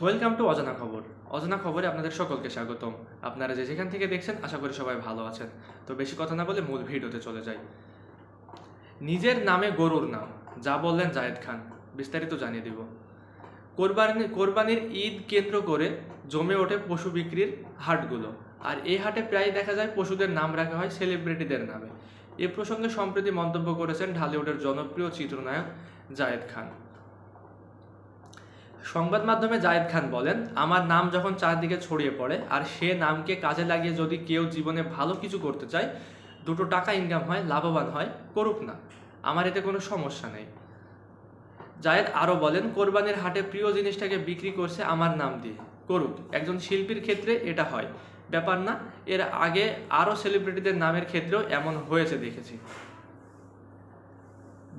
Welcome to অজানা খবর। অজানা খবরে আপনাদের সকলকে স্বাগতম। আপনারা যে যেখান থেকে দেখছেন, আশা করি সবাই ভালো আছেন। তো বেশি কথা না বলে মূল ভিডিওতে চলে যাই। নিজের নামে গরুর নাম, যা বললেন জায়েদ খান, বিস্তারিত জানিয়ে দিব। কোরবানি, কোরবানির ঈদ কেন্দ্র করে জমে ওঠে পশু বিক্রির হাটগুলো। আর এই হাটে প্রায় দেখা যায় পশুদের নাম রাখা হয় সেলিব্রিটিদের নামে। এ প্রসঙ্গে সম্প্রতি মন্তব্য করেছেন ঢালিউডের জনপ্রিয় চিত্রনায়ক জায়েদ খান। সংবাদ মাধ্যমে জায়েদ খান বলেন, আমার নাম যখন চারদিকে ছড়িয়ে পড়ে, আর সে নামকে কাজে লাগিয়ে যদি কেউ জীবনে ভালো কিছু করতে চায়, দুটো টাকা ইনকাম হয়, লাভবান হয়, করুক না। আমার এতে কোনো সমস্যা নেই। জায়েদ আরও বলেন, কোরবানির হাটে প্রিয় জিনিসটাকে বিক্রি করছে আমার নাম দিয়ে। করুক, একজন শিল্পীর ক্ষেত্রে এটা হয়। ব্যাপার না, এর আগে আরও সেলিব্রিটিদের নামের ক্ষেত্রেও এমন হয়েছে, দেখেছি।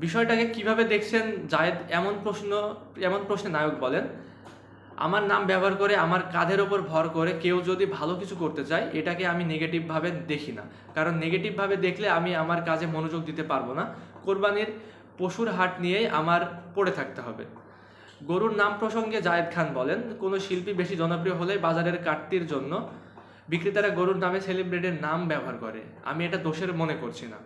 বিষয়টাকে কীভাবে দেখছেন জায়েদ, এমন প্রশ্ন, এমন প্রশ্নে নায়ক বলেন। আমার নাম ব্যবহার করে, আমার কাঁধের ওপর ভর করে কেউ যদি ভালো কিছু করতে চায়, এটাকে আমি নেগেটিভভাবে দেখি না। কারণ নেগেটিভভাবে দেখলে আমি আমার কাজে মনোযোগ দিতে পারব না। কোরবানির পশুর হাট নিয়েই আমার পড়ে থাকতে হবে। গরুর নাম প্রসঙ্গে জায়েদ খান বলেন, কোনো শিল্পী বেশি জনপ্রিয় হলে বাজারের কাটতির জন্য বিক্রেতারা গরুর নামে সেলিব্রিটির নাম ব্যবহার করে। আমি এটা দোষের মনে করছি না।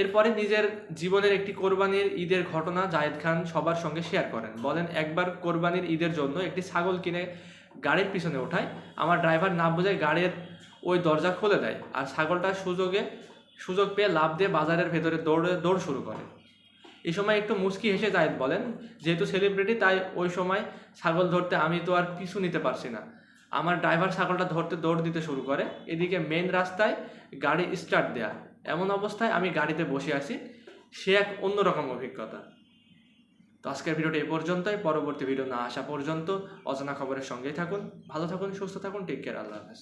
এরপরে নিজের জীবনের একটি কোরবানির ঈদের ঘটনা জায়েদ খান সবার সঙ্গে শেয়ার করেন। বলেন, একবার কোরবানির ঈদের জন্য একটি ছাগল কিনে গাড়ির পিছনে ওঠায়। আমার ড্রাইভার না বোঝায় গাড়ির ওই দরজা খুলে দেয় আর ছাগলটা সুযোগে, সুযোগ পেয়ে লাভ দিয়ে বাজারের ভেতরে দৌড়ে, দৌড় শুরু করে। এই সময় একটু মুচকি হেসে জায়েদ বলেন, যেহেতু সেলিব্রিটি তাই ওই সময় ছাগল ধরতে আমি তো আর পিছু নিতে পারছি না। আমার ড্রাইভার ছাগলটা ধরতে দৌড় দিতে শুরু করে। এদিকে মেন রাস্তায় গাড়ি স্টার্ট দেয়া। এমন অবস্থায় আমি গাড়িতে বসে আছি, সে এক অন্যরকম অভিজ্ঞতা। তো আজকের ভিডিওটা এ পর্যন্তই, পরবর্তী ভিডিও না আসা পর্যন্ত অজানা খবরের সঙ্গেই থাকুন, ভালো থাকুন, সুস্থ থাকুন টেক কেয়ার আল্লাহ হাফেজ।